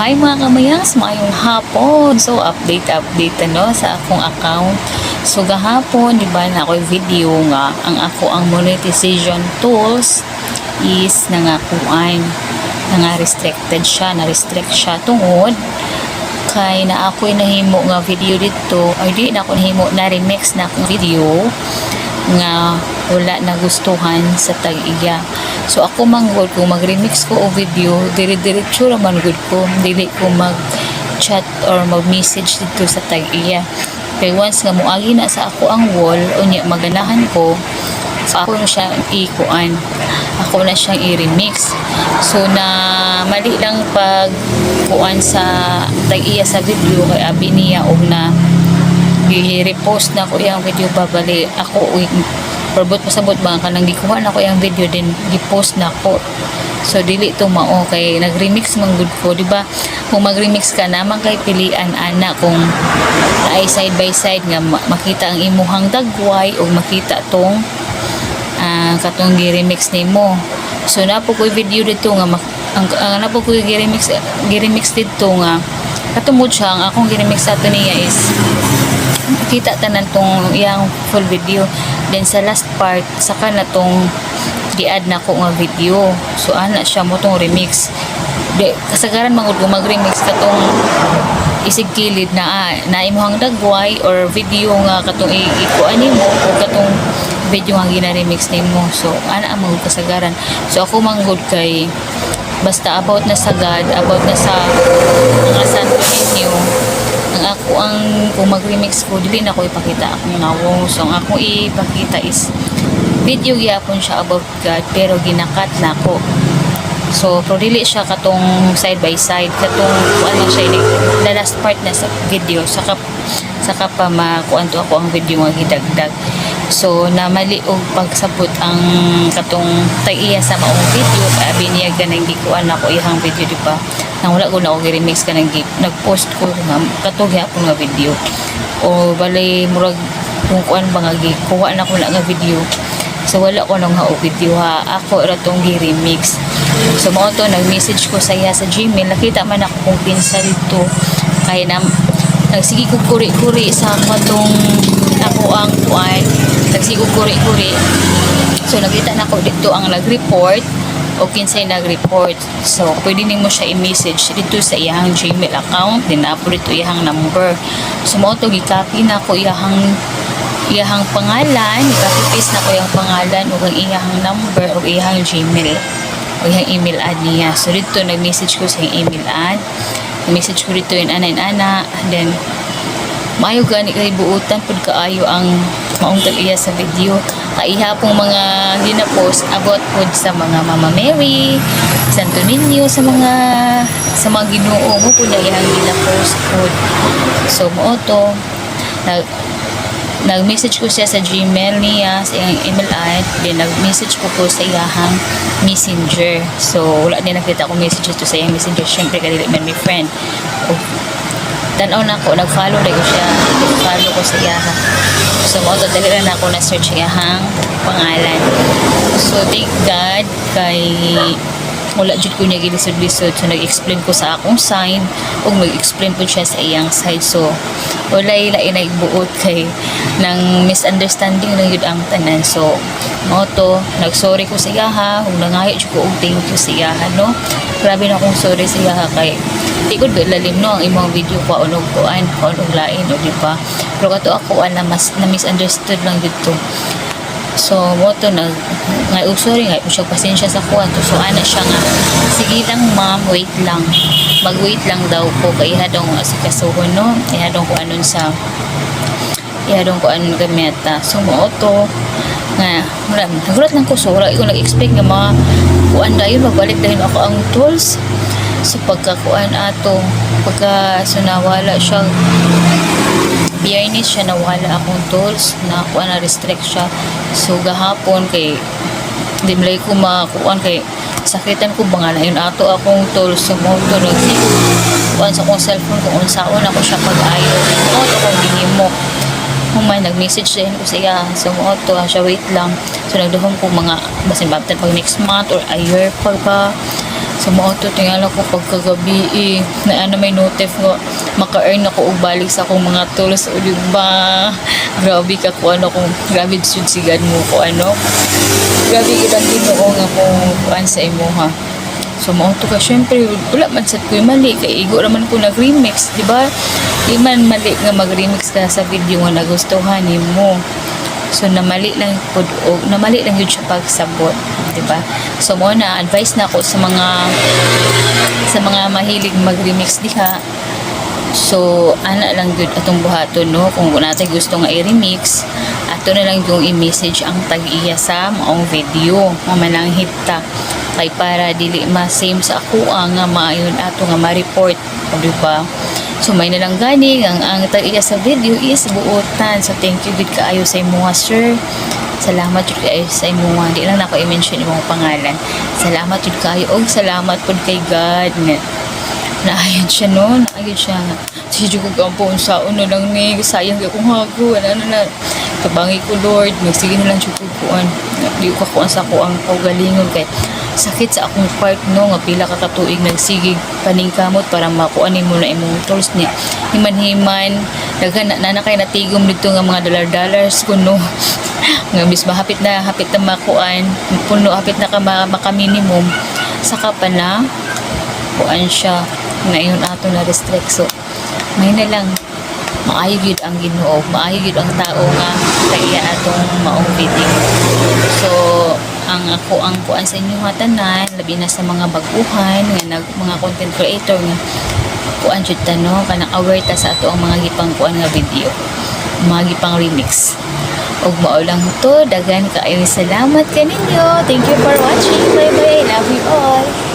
Hi mga kamayas, mayong hapon. So, update, update ano, sa akong account. So, gahapon, di ba, na ako video nga, ang ako ang monetization tools is nangakuan. Nga restricted siya, na-restrict siya tungod kay na ako nahimo nga video dito or di na ako nahimo na remix na akong video nga wala nagustuhan sa tag-iya. So ako manggod kung mag-remix ko o video, dire-diretso raman gud ko, dili ko mag-chat or mag-message dito sa tag-iya. Kay once nga muagi na sa ako ang wall, unya maganahan ko, so ako na siyang ikuan. Ako na siyang i-remix. So na mali lang pag kuan sa tag-iya sa video kay abi niya og na i-repost na ko yung video babali ako uy, perbot pasabot ba? Kanang gikuha na ko yung video din gi-post na ko so dili to mao kay nag-remix man good ko di ba? Kung mag-remix ka naman kay pilian ana kung ay side by side nga ma- makita ang imuhang dagway o makita tong ah, katong gi-remix nimo. So napo ko video dito nga ang, ang napo ko gi-remix gi-remix dito nga katumod siya ang akong gi-remix sa niya is kita tanan tong iyang full video. Then sa last part saka na tong di-add na ko nga video. So ana siya mo tong remix. Di kasagaran mangud ko mag-remix katong isig kilid na ah, na imuhang dagway or video nga katong ikuan nimo o katong video nga gina-remix nimo. So ana ang mangud kasagaran. So ako manggod kay basta about na sa God about na sa mga santo ninyo ako ang kung mag-remix ko dili na ko ipakita akong nawo so ang ako ipakita is video gyapon siya about God pero ginakat na ko so pero dili siya katong side by side katong kuan lang siya the last part na sa video saka saka pa makuan to ako ang video nga gidagdag so na mali og pagsabot ang katong tag-iya sa maong video. Kay abi niya ganang gikuan ako ihang video di ba? Nang wala ko na og remix ka nang gi- nag-post ko nga katong gyapon nga video. O balay murag kung kuan ba nga gikuha na ko na nga video. So wala ko nang hao video ha. Ako ra tong gi-remix. So mo to nag-message ko sa iya sa Gmail. Nakita man ako kung pinsa dito kaya na nagsige ko kuri-kuri sa matong ako ang kuan nagsige ko kuri-kuri so nakita na ko dito ang nag-report o kinsay nag-report. So, pwede nimo siya i-message dito sa iyang Gmail account, din na po iyang number. So, mo to gi-copy na ko iyang iyang pangalan, i-copy paste na ko iyang pangalan o ang iyang number o iyang Gmail o iyang email ad niya. So, dito nag-message ko sa iyang email ad. Nag-message ko dito yung ana-ana. Then, maayo gani kay buutan pud kaayo ang maong tag-iya sa video. Kaiha pong mga gina-post about pod sa mga Mama Mary Santo Niño sa mga sa mga Ginoo. Mo pud na iyang gina-post pod so mo to. Nag nag-message ko siya sa Gmail niya sa iyang email ad then nag-message ko po sa iyang messenger. So wala din nakita ko message ito sa iyang messenger. Syempre kadili man may friend. O, tanaw na ako, nag-follow na ko siya, nag-follow ko sa iya. So, mo dali na ako na-search iyahang pangalan. So, thank God, kay wala jud ko niya gilisod-lisod. So nag-explain ko sa akong sign. Ug mag-explain po siya sa iyang side. So wala lain na buot kay nang misunderstanding lang yun ang tanan. So mo to. Nag-sorry ko sa iyaha. Ug nangayo jud ko og thank you sa iyaha no? Grabe na akong sorry sa iyaha kay di ko lalim no ang imong video ko unog kuan unog lain o di ba? Pero kato ako na mas na misunderstood lang dito So, mo to nag ngay oh, sorry ngay siya pasensya sa kuan to. So ana siya nga sige lang ma'am, wait lang. Mag-wait lang daw ko kay hadong sa kasuhon no. Ihadong ko anon sa ihadong ko anon gameta. So mo to nga wala nagulat lang ko so wala ko nag-expect nga mga kuan dayon magbalik dayon ako ang tools so pagkakuan ato pagka so nawala siya biyernes siya nawala akong tools na kuan na restrict siya. So gahapon kay di malay ko makuan kay sakitan ko ba nga na yun ato akong tools sa moto nagsi kuan sa akong cellphone kung unsaon ako siya pag-ayo. Mo to kung ginimo humay nag-message din ko sa iya so mo to siya wait lang. So nagduhong ko mga basin babtan pag next month or a year pa sa mga to tingala ko pagkagabi eh, na ano may notif nga maka-earn ako og balik sa akong mga tools o di ba grabe ka ko ano kung grabe jud sigad mo ko ano grabe ilang ginoo nga kung kuan sa imo ha So mao ka syempre wala man sad ko mali kay igo raman ko nag-remix, di ba? Di man mali nga mag-remix ka sa video nga nagustuhan nimo. So namali lang pud o namali lang yun siya pagsabot, di ba? So mo na advice na ako sa mga sa mga mahilig mag-remix diha. So ana lang gyud atong buhaton no kung natin gusto nga i-remix ato na lang yung i-message ang tag-iya sa maong video mamanang hita kay para dili ma-same sa ako nga maayon ato nga ma-report o di ba so may nalang gani ang ang tag-iya sa video is buotan so thank you gud kaayo sa imuha sir. Salamat jud kaayo sa imuha. Di lang na ako i-mention imong pangalan. Salamat jud kaayo. Og salamat pud kay God naayon siya no, naayon siya. Sige ko kampon sa uno lang ni sayang kay kung hago ano na kabangi ko Lord, magsige na lang jud ko kuan. Di ko kuan sa ko ang kaugalingon kay sakit sa akong part no nga pila ka katuig nagsigig paningkamot para makuan nimo na imong tools ni himan-himan daghan na, na, kay natigom dito nga mga dollar-dollars ko no. Nga bis mahapit na hapit na makuan. Puno hapit na ka ma- maka minimum saka pa na kuan siya. Na yun ato na restrict. So may na lang maayo ang Ginoo maayo ang tao nga kaya atong maong video so ang ako ang kuan sa inyo nga tanan labi na sa mga baguhan nga nag mga content creator nga. Kuan jud ta no? Kanang aware ta sa ato ang mga gipang kuan nga video mga gipang remix. Ug mao lang to daghan kaayo salamat kaninyo thank you for watching. Bye bye I love you all